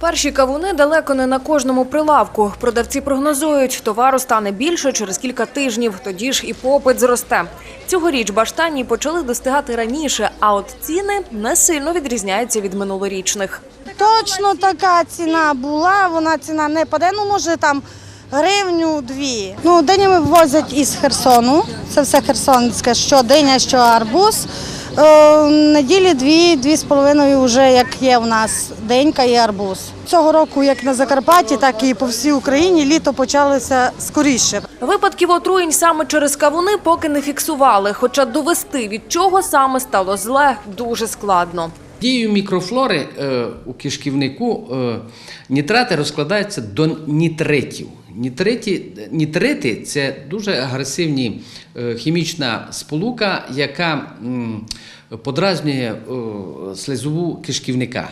Перші кавуни далеко не на кожному прилавку. Продавці прогнозують, товару стане більше через кілька тижнів, тоді ж і попит зросте. Цьогоріч баштані почали достигати раніше, а от ціни не сильно відрізняються від минулорічних. Точно така ціна була, вона ціна не паде, ну може там гривню дві. Ну, динями ввозять із Херсону, це все херсонське, що диня, що арбуз. Е, неділі дві, дві з половиною вже як є у нас денька і арбуз. Цього року, як на Закарпатті, так і по всій Україні, літо почалося скоріше. Випадків отруєнь саме через кавуни поки не фіксували, хоча довести від чого саме стало зле дуже складно. Дією мікрофлори е, у кишківнику е, нітрати розкладаються до нітритів. Нітриті, нітрити це дуже агресивні е, хімічна сполука, яка подразнює е, слизову кишківника.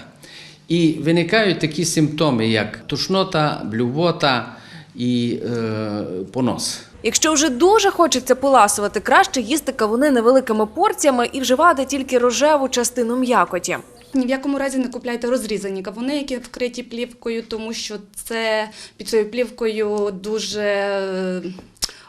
І виникають такі симптоми, як тушнота, блювота і е, понос. Якщо вже дуже хочеться поласувати, краще їсти кавуни невеликими порціями і вживати тільки рожеву частину м'якоті. Ні в якому разі не купляйте розрізані кавуни, які вкриті плівкою, тому що це під цією плівкою дуже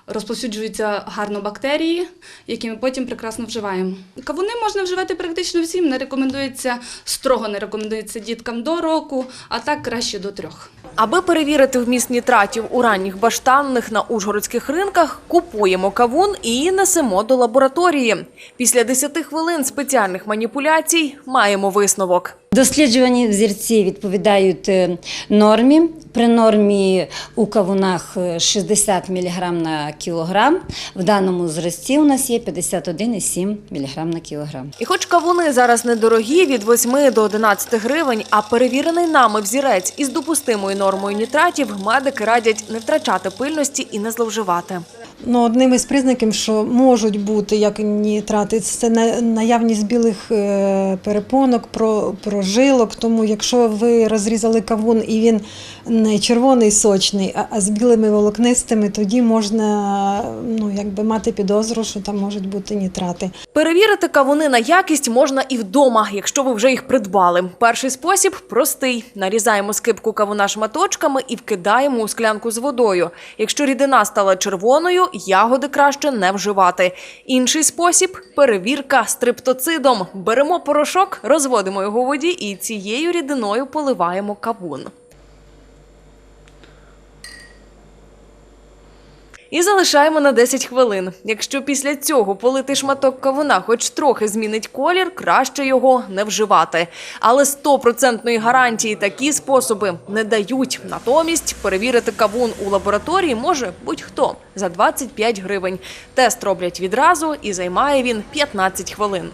розповсюджуються гарно бактерії, які ми потім прекрасно вживаємо. Кавуни можна вживати практично всім. Не рекомендується строго не рекомендується діткам до року, а так краще до трьох. Аби перевірити вміст нітратів у ранніх баштанних на ужгородських ринках, купуємо кавун і несемо до лабораторії. Після 10 хвилин спеціальних маніпуляцій маємо висновок. Досліджувані взірці відповідають е, нормі. При нормі у кавунах е, 60 мг на кілограм. В даному зразці у нас є 51,7 мг на кілограм. І хоч кавуни зараз недорогі від 8 до 11 гривень, а перевірений нами взірець із допустимою нормою нітратів, медики радять не втрачати пильності і не зловживати. Ну, одним із признаків, що можуть бути як нітрати, це на- наявність білих е, перепонок, про- прожилок. Тому якщо ви розрізали кавун і він не червоний сочний, а з білими волокнистими, тоді можна ну, якби мати підозру, що там можуть бути нітрати. Перевірити кавуни на якість можна і вдома, якщо ви вже їх придбали. Перший спосіб простий: нарізаємо скипку кавуна шматочками і вкидаємо у склянку з водою. Якщо рідина стала червоною, ягоди краще не вживати. Інший спосіб перевірка стриптоцидом. Беремо порошок, розводимо його у воді і цією рідиною поливаємо кавун. І залишаємо на 10 хвилин. Якщо після цього полити шматок кавуна хоч трохи змінить колір, краще його не вживати. Але стопроцентної гарантії такі способи не дають. Натомість перевірити кавун у лабораторії може будь-хто за 25 гривень. Тест роблять відразу і займає він 15 хвилин.